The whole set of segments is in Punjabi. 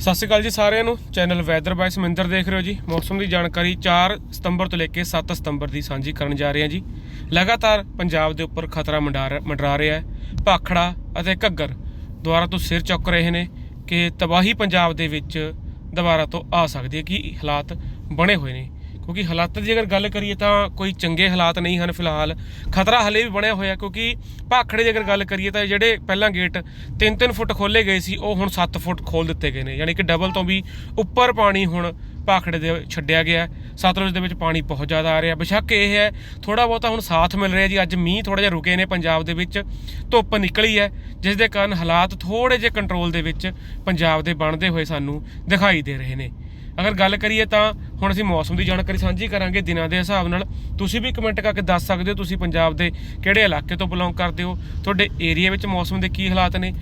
ਸਤਿ ਸ਼੍ਰੀ ਅਕਾਲ ਜੀ ਸਾਰਿਆਂ ਨੂੰ। ਚੈਨਲ ਵੈਦਰ ਬਾਈ ਸਮਿੰਦਰ ਦੇਖ ਰਹੇ ਹੋ ਜੀ। ਮੌਸਮ ਦੀ ਜਾਣਕਾਰੀ 4 ਸਤੰਬਰ ਤੋਂ ਲੈ ਕੇ 7 ਸਤੰਬਰ ਦੀ ਸਾਂਝੀ ਕਰਨ ਜਾ ਰਹੇ ਹਾਂ ਜੀ। ਲਗਾਤਾਰ ਪੰਜਾਬ ਦੇ ਉੱਪਰ ਖਤਰਾ ਮੰਡਾ ਰਿਹਾ- ਮੰਡਰਾ ਰਿਹਾ ਹੈ। ਭਾਖੜਾ ਅਤੇ ਘੱਗਰ ਦੁਆਰਾ ਤੋਂ ਸਿਰ ਚੁੱਕ ਰਹੇ ਨੇ ਕਿ ਤਬਾਹੀ ਪੰਜਾਬ ਦੇ ਵਿੱਚ ਦੁਬਾਰਾ ਤੋਂ ਆ ਸਕਦੀ ਹੈ ਕਿ ਹਾਲਾਤ ਬਣੇ ਹੋਏ ਨੇ। ਕਿਉਂਕਿ ਹਾਲਾਤਾਂ ਦੀ ਅਗਰ ਗੱਲ ਕਰੀਏ ਤਾਂ ਕੋਈ ਚੰਗੇ ਹਾਲਾਤ ਨਹੀਂ ਹਨ ਫਿਲਹਾਲ। ਖਤਰਾ ਹਲੇ ਵੀ ਬਣਿਆ ਹੋਇਆ ਕਿਉਂਕਿ ਭਾਖੜੇ ਦੀ ਅਗਰ ਗੱਲ ਕਰੀਏ ਤਾਂ ਜਿਹੜੇ ਪਹਿਲਾਂ ਗੇਟ 3-3 ਫੁੱਟ ਖੋਲੇ ਗਏ ਸੀ, ਉਹ ਹੁਣ 7 ਫੁੱਟ ਖੋਲ ਦਿੱਤੇ ਗਏ ਨੇ। ਯਾਨੀ ਕਿ ਡਬਲ ਤੋਂ ਵੀ ਉੱਪਰ ਪਾਣੀ ਹੁਣ ਭਾਖੜੇ ਦੇ ਛੱਡਿਆ ਗਿਆ ਹੈ। ਸਤਲੁਜ ਦੇ ਵਿੱਚ ਪਾਣੀ ਬਹੁਤ ਜ਼ਿਆਦਾ ਆ ਰਿਹਾ। ਬੇਸ਼ੱਕ ਇਹ ਹੈ ਥੋੜਾ ਬਹੁਤਾ ਹੁਣ ਸਾਥ ਮਿਲ ਰਿਹਾ ਜੀ। ਅੱਜ ਮੀਂਹ ਥੋੜਾ ਜਿਹਾ ਰੁਕੇ ਨੇ ਪੰਜਾਬ ਦੇ ਵਿੱਚ। ਧੁੱਪ ਨਿਕਲੀ ਹੈ, ਜਿਸ ਦੇ ਕਾਰਨ ਹਾਲਾਤ ਥੋੜੇ ਜਿਹੇ ਕੰਟਰੋਲ ਦੇ ਵਿੱਚ ਪੰਜਾਬ ਦੇ ਬਣਦੇ ਹੋਏ ਸਾਨੂੰ ਦਿਖਾਈ ਦੇ ਰਹੇ ਨੇ। ਅਗਰ ਗੱਲ ਕਰੀਏ ਤਾਂ ਹੁਣ ਅਸੀਂ ਮੌਸਮ ਦੀ ਜਾਣਕਾਰੀ ਸਾਂਝੀ ਕਰਾਂਗੇ ਦਿਨਾਂ ਦੇ ਹਿਸਾਬ ਨਾਲ। ਤੁਸੀਂ ਵੀ ਕਮੈਂਟ ਕਰਕੇ ਦੱਸ ਸਕਦੇ ਹੋ ਤੁਸੀਂ ਪੰਜਾਬ ਦੇ ਕਿਹੜੇ ਇਲਾਕੇ ਤੋਂ ਬਿਲੋਂਗ ਕਰਦੇ ਹੋ? ਤੁਹਾਡੇ ਏਰੀਆ ਵਿੱਚ ਮੌਸਮ ਦੇ ਕੀ ਹਾਲਾਤ ਨੇ?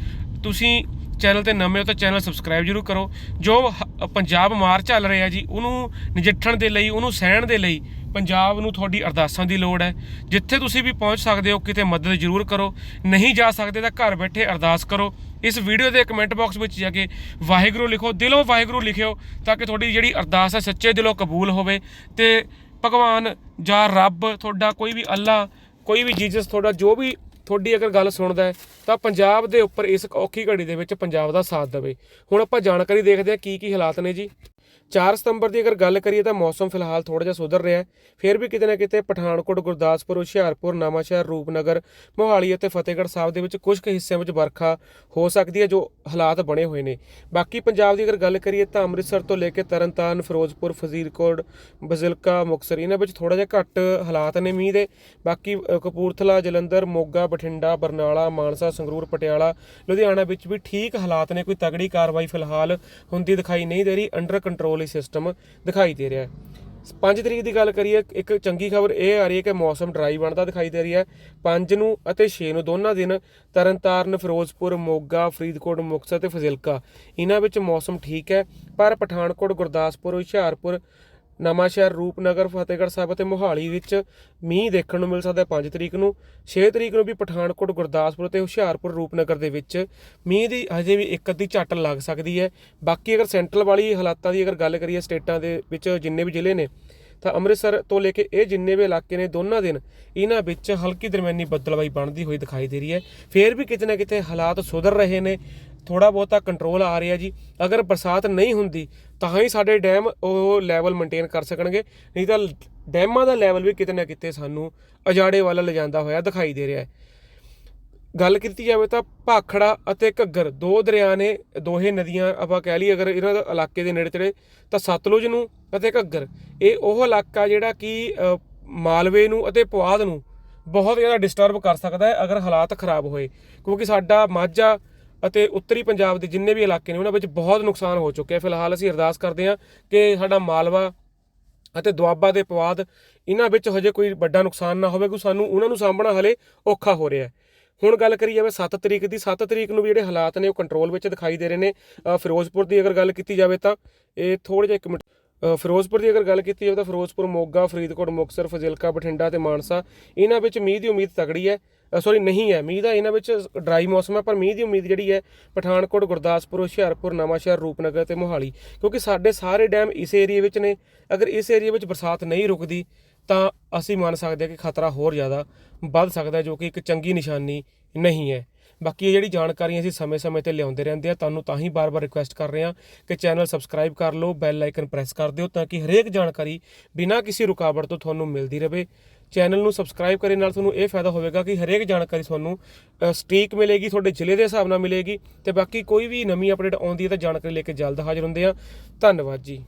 ਤੁਸੀਂ ਚੈਨਲ ਤੇ ਨਵੇਂ ਹੋ ਤਾਂ ਚੈਨਲ ਸਬਸਕ੍ਰਾਈਬ ਜਰੂਰ ਕਰੋ। ਜੋ ਹ- ਪੰਜਾਬ ਮਾਰ ਚੱਲ ਰਿਹਾ ਜੀ, ਉਹਨੂੰ ਨਜਿੱਠਣ ਦੇ ਲਈ, ਉਹਨੂੰ ਸਹਿਣ ਦੇ ਲਈ ਪੰਜਾਬ ਨੂੰ ਤੁਹਾਡੀ ਅਰਦਾਸਾਂ ਦੀ ਲੋੜ ਹੈ। ਜਿੱਥੇ ਤੁਸੀਂ ਵੀ ਪਹੁੰਚ ਸਕਦੇ ਹੋ, ਕਿਤੇ ਮਦਦ ਜ਼ਰੂਰ ਕਰੋ। ਨਹੀਂ ਜਾ ਸਕਦੇ ਤਾਂ ਘਰ ਬੈਠੇ ਅਰਦਾਸ ਕਰੋ। ਇਸ ਵੀਡੀਓ ਦੇ ਕਮੈਂਟ ਬਾਕਸ ਵਿੱਚ ਜਾ ਕੇ ਵਾਹਿਗੁਰੂ ਲਿਖੋ, ਦਿਲੋਂ ਵਾਹਿਗੁਰੂ ਲਿਖਿਓ ਤਾਂ ਕਿ ਤੁਹਾਡੀ ਜਿਹੜੀ ਅਰਦਾਸ ਹੈ ਸੱਚੇ ਦਿਲੋਂ ਕਬੂਲ ਹੋਵੇ ਤੇ ਭਗਵਾਨ ਜਾਂ ਰੱਬ ਤੁਹਾਡਾ ਕੋਈ ਵੀ ਅੱਲਾ ਕੋਈ ਵੀ ਜੀਸਸ ਤੁਹਾਡਾ ਜੋ ਵੀ ਤੁਹਾਡੀ ਅਗਰ ਗੱਲ ਸੁਣਦਾ ਹੈ ਤਾਂ ਪੰਜਾਬ ਦੇ ਉੱਪਰ ਇਸ ਔਖੀ ਘੜੀ ਦੇ ਵਿੱਚ ਪੰਜਾਬ ਦਾ ਸਾਥ ਦੇਵੇ। ਹੁਣ ਆਪਾਂ ਜਾਣਕਾਰੀ ਦੇਖਦੇ ਹਾਂ ਕੀ ਕੀ ਹਾਲਾਤ ਨੇ ਜੀ। 4 ਸਤੰਬਰ ਦੀ ਅਗਰ ਗੱਲ ਕਰੀਏ ਤਾਂ ਮੌਸਮ ਫਿਲਹਾਲ ਥੋੜਾ ਜਿਹਾ ਸੁਧਰ ਰਿਹਾ ਹੈ। ਫਿਰ ਵੀ ਕਿਤੇ ਨਾ ਕਿਤੇ ਪਠਾਨਕੋਟ, ਗੁਰਦਾਸਪੁਰ, ਹੁਸ਼ਿਆਰਪੁਰ, ਨਵਾਂਸ਼ਹਿਰ, ਰੂਪਨਗਰ, ਮੋਹਾਲੀ ਅਤੇ ਫਤਿਹਗੜ੍ਹ ਸਾਹਿਬ ਦੇ ਵਿੱਚ ਕੁਝ ਕੁ ਹਿੱਸਿਆਂ ਵਿੱਚ ਵਰਖਾ ਹੋ ਸਕਦੀ ਹੈ ਜੋ ਹਾਲਾਤ ਬਣੇ ਹੋਏ ਨੇ। ਬਾਕੀ ਪੰਜਾਬ ਦੀ ਅਗਰ ਗੱਲ ਕਰੀਏ ਤਾਂ ਅੰਮ੍ਰਿਤਸਰ ਤੋਂ ਲੈ ਕੇ ਤਰਨਤਾਰਨ, ਫਿਰੋਜ਼ਪੁਰ ਫਜ਼ੀਲਕੋਟ ਬਜ਼ਿਲਕਾ, ਮੁਕਤਸਰ, ਇਹਨਾਂ ਵਿੱਚ ਥੋੜਾ ਜਿਹਾ ਘੱਟ ਹਾਲਾਤ ਨੇ ਮੀਂਹ ਦੇ। ਬਾਕੀ ਕਪੂਰਥਲਾ, ਜਲੰਧਰ, ਮੋਗਾ, ਬਠਿੰਡਾ, ਬਰਨਾਲਾ, ਮਾਨਸਾ, ਸੰਗਰੂਰ, ਪਟਿਆਲਾ, ਲੁਧਿਆਣਾ ਵਿੱਚ ਵੀ ਠੀਕ ਹਾਲਾਤ ਨੇ। ਕੋਈ ਤਗੜੀ ਕਾਰਵਾਈ ਫਿਲਹਾਲ ਹੁੰਦੀ ਦਿਖਾਈ ਨਹੀਂ ਦੇ ਰਹੀ। ਅੰਡਰ ਕੰਟਰੋਲ ਹੀ ਸਿਸਟਮ ਦਿਖਾਈ ਦੇ ਰਿਹਾ ਹੈ। 5 ਤਰੀਕ ਦੀ ਗੱਲ ਕਰੀਏ, ਇੱਕ ਚੰਗੀ ਖਬਰ ਇਹ ਆ ਰਹੀ ਹੈ ਕਿ ਮੌਸਮ ਡਰਾਈ ਬਣਦਾ ਦਿਖਾਈ ਦੇ ਰਿਹਾ ਹੈ। 5 ਨੂੰ ਅਤੇ 6 ਨੂੰ ਦੋਨਾਂ ਦਿਨ ਤਰਨਤਾਰਨ, ਫਿਰੋਜ਼ਪੁਰ, ਮੋਗਾ, ਫਰੀਦਕੋਟ, ਮੁਕਤਸਰ ਤੇ ਫਜ਼ਿਲਕਾ। ਇਹਨਾਂ ਵਿੱਚ ਮੌਸਮ ਠੀਕ ਹੈ, ਪਰ ਪਠਾਨਕੋਟ, ਗੁਰਦਾਸਪੁਰ, ਹੁਸ਼ਿਆਰਪੁਰ ਨਵਾਂਸ਼ਹਿਰ ਰੂਪਨਗਰ, ਫਤਿਹਗੜ੍ਹ ਸਾਹਿਬ ਅਤੇ ਮੋਹਾਲੀ ਵਿੱਚ ਮੀਂਹ ਦੇਖਣ ਨੂੰ ਮਿਲ ਸਕਦਾ ਹੈ 5 ਤਰੀਕ ਨੂੰ। 6 ਤਰੀਕ ਨੂੰ ਵੀ ਪਠਾਨਕੋਟ, ਗੁਰਦਾਸਪੁਰ ਅਤੇ ਹੁਸ਼ਿਆਰਪੁਰ, ਰੂਪਨਗਰ ਦੇ ਵਿੱਚ ਮੀਂਹ ਦੀ ਹਜੇ ਵੀ ਇੱਕ ਅੱਧੀ ਝੱਟ ਲੱਗ ਸਕਦੀ ਹੈ। ਬਾਕੀ ਅਗਰ ਸੈਂਟਰਲ ਵਾਲੀ ਹਾਲਾਤਾਂ ਦੀ ਅਗਰ ਗੱਲ ਕਰੀਏ ਸਟੇਟਾਂ ਦੇ ਵਿੱਚ ਜਿੰਨੇ ਵੀ ਜ਼ਿਲ੍ਹੇ ਨੇ, ਤਾਂ ਅੰਮ੍ਰਿਤਸਰ ਤੋਂ ਲੈ ਕੇ ਇਹ ਜਿੰਨੇ ਵੀ ਇਲਾਕੇ ਨੇ ਦੋਨਾਂ ਦਿਨ ਇਹਨਾਂ ਵਿੱਚ ਹਲਕੀ ਦਰਮਿਆਨੀ ਬੱਦਲਬਾਈ ਬਣਦੀ ਹੋਈ ਦਿਖਾਈ ਦੇ ਰਹੀ ਹੈ। ਫੇਰ ਵੀ ਕਿਤੇ ਨਾ ਕਿਤੇ ਹਾਲਾਤ ਸੁਧਰ ਰਹੇ ਨੇ। ਥੋੜਾ ਬਹੁਤਾ ਕੰਟਰੋਲ ਆ ਰਿਹਾ ਜੀ। ਅਗਰ ਬਰਸਾਤ ਨਹੀਂ ਹੁੰਦੀ, ਤਾਂ ਹੀ ਸਾਡੇ ਡੈਮ ਉਹ ਲੈਵਲ ਮੇਨਟੇਨ ਕਰ ਸਕਣਗੇ। ਨਹੀਂ ਤਾਂ ਡੈਮਾਂ ਦਾ ਲੈਵਲ ਵੀ ਕਿਤੇ ਨਾ ਕਿਤੇ ਸਾਨੂੰ ਅਜਾੜੇ ਵੱਲ ਲਿਜਾਂਦਾ ਹੋਇਆ ਦਿਖਾਈ ਦੇ ਰਿਹਾ ਹੈ। ਗੱਲ ਕੀਤੀ ਜਾਵੇ ਤਾਂ ਭਾਖੜਾ ਅਤੇ ਘੱਗਰ, ਦੋ ਦਰਿਆ ਨੇ, ਦੋਹੇ ਨਦੀਆਂ ਆਪਾਂ ਕਹਿ ਲਈ ਅਗਰ ਇਹਨਾਂ ਦਾ ਇਲਾਕੇ ਦੇ ਨੇੜੇ ਤੇੜੇ ਤਾਂ ਸਤਲੁਜ ਨੂੰ ਅਤੇ ਘੱਗਰ। ਇਹ ਉਹ ਇਲਾਕਾ ਜਿਹੜਾ ਕਿ ਮਾਲਵੇ ਨੂੰ ਅਤੇ ਪੁਆਧ ਨੂੰ ਬਹੁਤ ਜ਼ਿਆਦਾ ਡਿਸਟਰਬ ਕਰ ਸਕਦਾ ਹੈ ਅਗਰ ਹਾਲਾਤ ਖਰਾਬ ਹੋਏ। ਕਿਉਂਕਿ ਸਾਡਾ ਮਾਝਾ ਅਤੇ ਉੱਤਰੀ ਪੰਜਾਬ ਦੇ ਜਿੰਨੇ ਵੀ ਇਲਾਕੇ ਨੇ, ਉਹਨਾਂ ਵਿੱਚ ਬਹੁਤ ਨੁਕਸਾਨ ਹੋ ਚੁੱਕਿਆ ਫਿਲਹਾਲ ਅਸੀਂ ਅਰਦਾਸ ਕਰਦੇ ਹਾਂ ਕਿ ਸਾਡਾ ਮਾਲਵਾ ਅਤੇ ਦੁਆਬਾ ਦੇ ਪਵਾਦ ਇਹਨਾਂ ਵਿੱਚ ਹਜੇ ਕੋਈ ਵੱਡਾ ਨੁਕਸਾਨ ਨਾ ਹੋਵੇ, ਕਿਉਂਕਿ ਸਾਨੂੰ ਉਹਨਾਂ ਨੂੰ ਸਾਂਭਣਾ ਹਲੇ ਔਖਾ ਹੋ ਰਿਹਾ ਹੈ। ਹੁਣ ਗੱਲ ਕਰੀ ਜਾਵੇ 7 ਤਰੀਕ ਦੀ 7 ਤਰੀਕ ਨੂੰ ਵੀ ਜਿਹੜੇ ਹਾਲਾਤ ਨੇ ਉਹ ਕੰਟਰੋਲ ਵਿੱਚ ਦਿਖਾਈ ਦੇ ਰਹੇ ਨੇ। ਫਿਰੋਜ਼ਪੁਰ ਦੀ ਅਗਰ ਗੱਲ ਕੀਤੀ ਜਾਵੇ ਤਾਂ ਇਹ ਥੋੜੇ ਜਿਹਾ ਇੱਕ ਮਿੰਟ ਫਿਰੋਜ਼ਪੁਰ ਦੀ ਅਗਰ ਗੱਲ ਕੀਤੀ ਜਾਵੇ ਤਾਂ ਫਿਰੋਜ਼ਪੁਰ ਮੋਗਾ, ਫਰੀਦਕੋਟ, ਮੁਕਤਸਰ, ਫਜ਼ਿਲਕਾ, ਬਠਿੰਡਾ ਤੇ ਮਾਨਸਾ ਇਹਨਾਂ ਵਿੱਚ ਮੀਂਹ ਦੀ ਉਮੀਦ ਤਗੜੀ ਹੈ। ਸੌਰੀ ਨਹੀਂ ਹੈ। ਮੀਂਹ ਦਾ ਇਹਨਾਂ ਵਿੱਚ ਡਰਾਈ ਮੌਸਮ ਹੈ, ਪਰ ਮੀਂਹ ਦੀ ਉਮੀਦ ਜਿਹੜੀ ਹੈ, ਪਠਾਨਕੋਟ, ਗੁਰਦਾਸਪੁਰ, ਹੁਸ਼ਿਆਰਪੁਰ, ਨਵਾਂਸ਼ਹਿਰ, ਰੂਪਨਗਰ ਤੇ ਮੋਹਾਲੀ। ਕਿਉਂਕਿ ਸਾਡੇ ਸਾਰੇ ਡੈਮ ਇਸ ਏਰੀਆ ਵਿੱਚ ਨੇ। ਅਗਰ ਇਸ ਏਰੀਆ ਵਿੱਚ ਬਰਸਾਤ ਨਹੀਂ ਰੁਕਦੀ, ਤਾਂ ਅਸੀਂ ਮੰਨ ਸਕਦੇ ਹਾਂ ਕਿ ਖਤਰਾ ਹੋਰ ਜ਼ਿਆਦਾ ਵੱਧ ਸਕਦਾ ਜੋ ਕਿ ਇੱਕ ਚੰਗੀ ਨਿਸ਼ਾਨੀ ਨਹੀਂ ਹੈ। ਬਾਕੀ ਇਹ ਜਿਹੜੀ ਜਾਣਕਾਰੀ ਅਸੀਂ ਸਮੇਂ-ਸਮੇਂ ਤੇ ਲਿਆਉਂਦੇ ਰਹਿੰਦੇ ਆ ਤੁਹਾਨੂੰ ਤਾਂ ਹੀ ਬਾਰ-ਬਾਰ ਰਿਕੁਐਸਟ ਕਰ ਰਹੇ ਹਾਂ ਕਿ ਚੈਨਲ ਸਬਸਕ੍ਰਾਈਬ ਕਰ ਲਓ ਬੈਲ ਆਈਕਨ ਪ੍ਰੈਸ ਕਰ ਦਿਓ ਤਾਂ ਕਿ ਹਰੇਕ ਜਾਣਕਾਰੀ ਬਿਨਾਂ ਕਿਸੇ ਰੁਕਾਵਟ ਤੋਂ ਤੁਹਾਨੂੰ ਮਿਲਦੀ ਰਹੇ। ਚੈਨਲ ਨੂੰ ਸਬਸਕ੍ਰਾਈਬ ਕਰਨ ਨਾਲ ਤੁਹਾਨੂੰ ਇਹ ਫਾਇਦਾ ਹੋਵੇਗਾ ਕਿ ਹਰੇਕ ਜਾਣਕਾਰੀ ਤੁਹਾਨੂੰ ਸਟੀਕ ਮਿਲੇਗੀ, ਤੁਹਾਡੇ ਜ਼ਿਲ੍ਹੇ ਦੇ ਹਿਸਾਬ ਨਾਲ ਮਿਲੇਗੀ ਤੇ ਬਾਕੀ ਕੋਈ ਵੀ ਨਵੀਂ ਅਪਡੇਟ ਆਉਂਦੀ ਹੈ ਤਾਂ ਜਾਣਕਾਰੀ ਲੈ ਕੇ ਜਲਦ ਹਾਜ਼ਰ ਹੁੰਦੇ ਆ ਧੰਨਵਾਦ ਜੀ।